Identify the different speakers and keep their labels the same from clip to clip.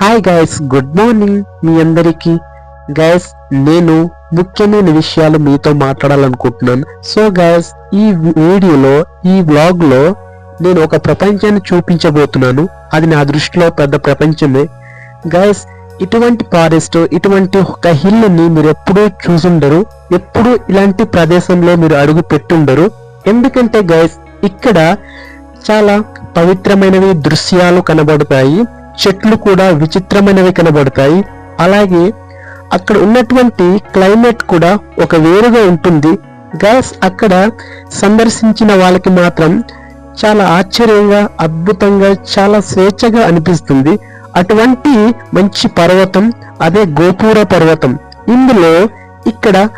Speaker 1: Hi guys good morning మీ అందరికీ. Guys నేను ముఖ్యమైన విషయాలు మీతో మాట్లాడాలనుకుంటున్నాను. సో గైస్ ఈ వీడియోలో ఈ వ్లాగ్లో నేను ఒక ప్రపంచాన్ని చూపించబోతున్నాను. అది నా దృష్టిలో పెద్ద ప్రపంచమే. గైస్ ఇటువంటి ఫారెస్ట్ ఇటువంటి ఒక హిల్ని మీరు ఎప్పుడూ చూసుండరు. ఎప్పుడు ఇలాంటి ప్రదేశంలో మీరు అడుగు పెట్టుండరు. ఎందుకంటే గైస్ ఇక్కడ చాలా పవిత్రమైనవి దృశ్యాలు కనబడతాయి. చెట్లు కూడా విచిత్రమైనవి కనబడతాయి. అలాగే అక్కడ ఉన్నటువంటి క్లైమేట్ కూడా ఒక వేరుగా ఉంటుంది. గ్యాస్ అక్కడ సందర్శించిన వాళ్ళకి మాత్రం చాలా ఆశ్చర్యంగా అద్భుతంగా చాలా స్వేచ్ఛగా అనిపిస్తుంది. అటువంటి మంచి పర్వతం అదే గోపూర పర్వతం. ఇందులో ఇక్కడ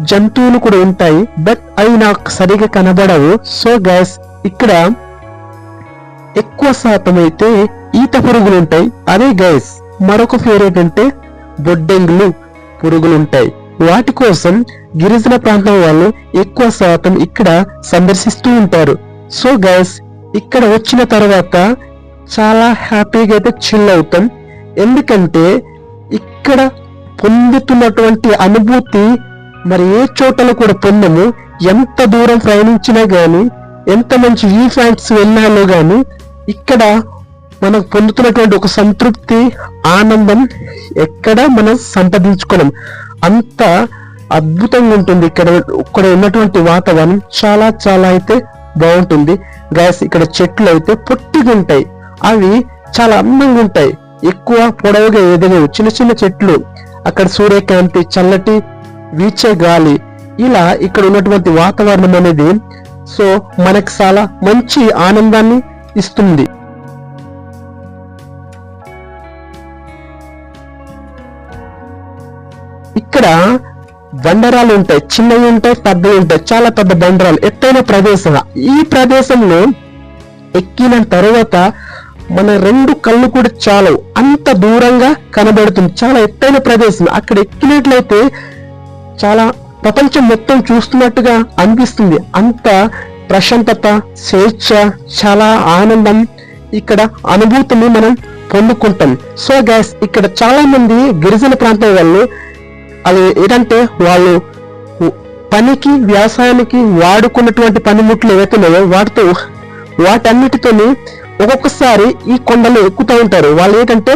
Speaker 1: జంతువులు కూడా ఉంటాయి. బట్ అవి నాకు సరిగా కనబడవు. సో గ్యాస్ ఇక్కడ ఎక్కువ శాతం అయితే ఈత పురుగులు ఉంటాయి అదే గైస్ మరొక పేరు ఏంటంటే బొడ్డెంగులు పురుగులు ఉంటాయి వాటి కోసం గిరిజన ప్రాంతం వాళ్ళు ఎక్కువ శాతం ఇక్కడ సందర్శిస్తూ ఉంటారు. సో గైస్ ఇక్కడ వచ్చిన తర్వాత చాలా హ్యాపీగా అయితే చిల్ అవుతాం. ఎందుకంటే ఇక్కడ పొందుతున్నటువంటి అనుభూతి మరి ఏ చోటలో కూడా పొందము. ఎంత దూరం ప్రయాణించినా గాని ఎంత మంచి వ్యూ పాయింట్స్ వెళ్ళాలో గాని ఇక్కడ మనం పొందుతున్నటువంటి ఒక సంతృప్తి ఆనందం ఎక్కడ మనం సంపాదించుకోలేం. అంత అద్భుతంగా ఉంటుంది. ఇక్కడ ఇక్కడ ఉన్నటువంటి వాతావరణం చాలా చాలా అయితే బాగుంటుంది. గ్యాస్ ఇక్కడ చెట్లు అయితే పొట్టిగా ఉంటాయి. అవి చాలా అందంగా ఉంటాయి. ఎక్కువ పొడవుగా ఎదగవు చిన్న చిన్న చెట్లు. అక్కడ సూర్యకాంతి చల్లటి వీచే గాలి. ఇలా ఇక్కడ ఉన్నటువంటి వాతావరణం అనేది సో మనకు చాలా మంచి ఆనందాన్ని ఇస్తుంది. ఇక్కడ బండరాలు ఉంటాయి చిన్నవి ఉంటాయి పెద్దవి ఉంటాయి చాలా పెద్ద బండరాలు ఎత్తైన ప్రదేశం. ఈ ప్రదేశంలో ఎక్కిన తర్వాత మన రెండు కళ్ళు కూడా చాలవు. అంత దూరంగా కనబడుతుంది చాలా ఎత్తైన ప్రదేశం. అక్కడ ఎక్కినట్లయితే చాలా ప్రపంచం మొత్తం చూస్తున్నట్టుగా అనిపిస్తుంది. అంత ప్రశాంతత స్వేచ్ఛ చాలా ఆనందం ఇక్కడ అనుభూతిని మనం పొందుకుంటాం. సో గ్యాస్ ఇక్కడ చాలా మంది గిరిజన ప్రాంతం వాళ్ళు అది ఏంటంటే వాళ్ళు పనికి వ్యవసాయానికి వాడుకున్నటువంటి పనిముట్లు ఏవైతే ఉన్నాయో వాటితో వాటన్నిటితోని ఒక్కొక్కసారి ఈ కొండలు ఎక్కుతూ ఉంటారు. వాళ్ళు ఏంటంటే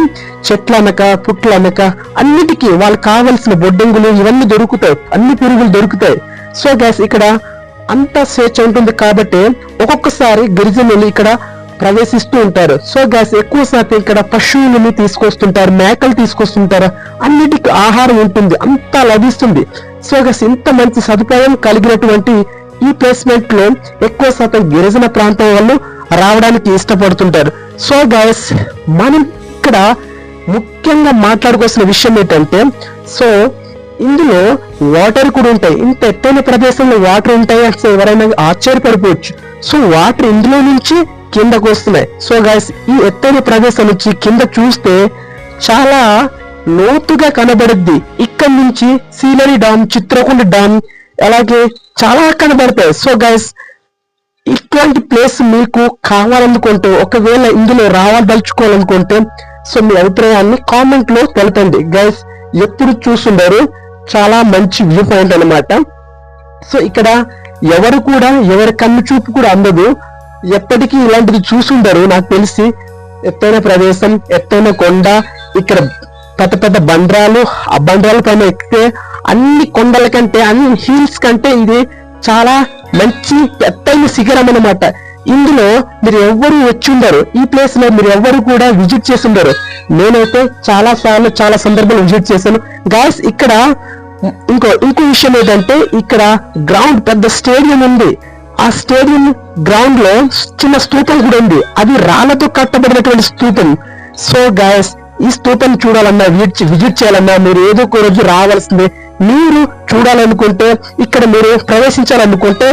Speaker 1: చెట్లు అనక పుట్లు అనక అన్నిటికీ వాళ్ళకి కావలసిన బొడ్డంగులు ఇవన్నీ దొరుకుతాయి. అన్ని పురుగులు దొరుకుతాయి. సో గ్యాస్ ఇక్కడ అంత స్వేచ్ఛ ఉంటుంది కాబట్టి ఒక్కొక్కసారి గిరిజనులు ఇక్కడ ప్రవేశిస్తూ ఉంటారు. సో గ్యాస్ ఎక్కువ శాతం ఇక్కడ పశువులని తీసుకొస్తుంటారు మేకలు తీసుకొస్తుంటారు. అన్నిటికీ ఆహారం ఉంటుంది అంతా లభిస్తుంది. సో గ్యాస్ ఇంత మంచి సదుపాయం కలిగినటువంటి ఈ ప్లేస్మెంట్లో ఎక్కువ శాతం గిరిజన ప్రాంతం వాళ్ళు రావడానికి ఇష్టపడుతుంటారు. సో గ్యాస్ మనం ఇక్కడ ముఖ్యంగా మాట్లాడుకోవాల్సిన విషయం ఏంటంటే సో ఇందులో వాటర్ కూడా ఉంటాయి. ఇంత ఎత్తైన ప్రదేశంలో వాటర్ ఉంటాయి అంటే ఎవరైనా ఆశ్చర్యపడిపోవచ్చు. సో వాటర్ ఇందులో నుంచి కిందకు వస్తున్నాయి. సో గాయస్ ఈ ఎత్తైన ప్రదేశం నుంచి కింద చూస్తే చాలా లోతుగా కనబడుద్ది. ఇక్కడ నుంచి సీలరీ డామ్ చిత్రకుండ డామ్ అలాగే చాలా కనబడతాయి. సో గైస్ ఇట్లాంటి ప్లేస్ మీకు కావాలనుకుంటే ఒకవేళ ఇందులో రావాలదలుచుకోవాలనుకుంటే సో మీ అభిప్రాయాన్ని కామెంట్లో తెలపండి. గైస్ ఎప్పుడు చూస్తుండారు చాలా మంచి వ్యూ పాయింట్ అనమాట సో ఇక్కడ ఎవరు కూడా ఎవరి కన్ను చూపు కూడా అందదు. ఎప్పటికీ ఇలాంటిది చూసుండరు. నాకు తెలిసి ఎత్తైన ప్రదేశం ఎత్తైన కొండ ఇక్కడ పెద్ద పెద్ద బండరాలు ఆ బండరాల పైన ఎక్కితే అన్ని కొండల కంటే అన్ని హీల్స్ కంటే ఇది చాలా మంచి ఎత్తైన శిఖరం అనమాట ఇందులో మీరు ఎవ్వరు వచ్చి ఉండరు. ఈ ప్లేస్లో మీరు ఎవ్వరు కూడా విజిట్ చేసి ఉండరు. నేనైతే చాలా సార్లు చాలా సందర్భాలు విజిట్ చేశాను. గాయస్ ఇక్కడ ఇంకో ఇంకో విషయం ఏంటంటే ఇక్కడ గ్రౌండ్ పెద్ద స్టేడియం ఉంది. ఆ స్టేడియం గ్రౌండ్లో చిన్న స్తూపం కూడా ఉంది. అది రాళ్ళతో కట్టబడినటువంటి స్తూపం. సో గాయస్ ఈ స్తూపం చూడాలన్నా విజిట్ విజిట్ చేయాలన్నా మీరు ఏదో ఒక రోజు రావాల్సిందే. మీరు చూడాలనుకుంటే ఇక్కడ మీరు ప్రవేశించాలనుకుంటే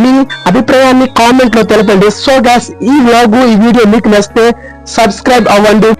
Speaker 1: మీ అభిప్రాయాన్ని కామెంట్లో తెలపండి. సో గాస్ ఈ వ్లాగ్ ఈ వీడియో మీకు నచ్చితే సబ్స్క్రైబ్ అవ్వండి.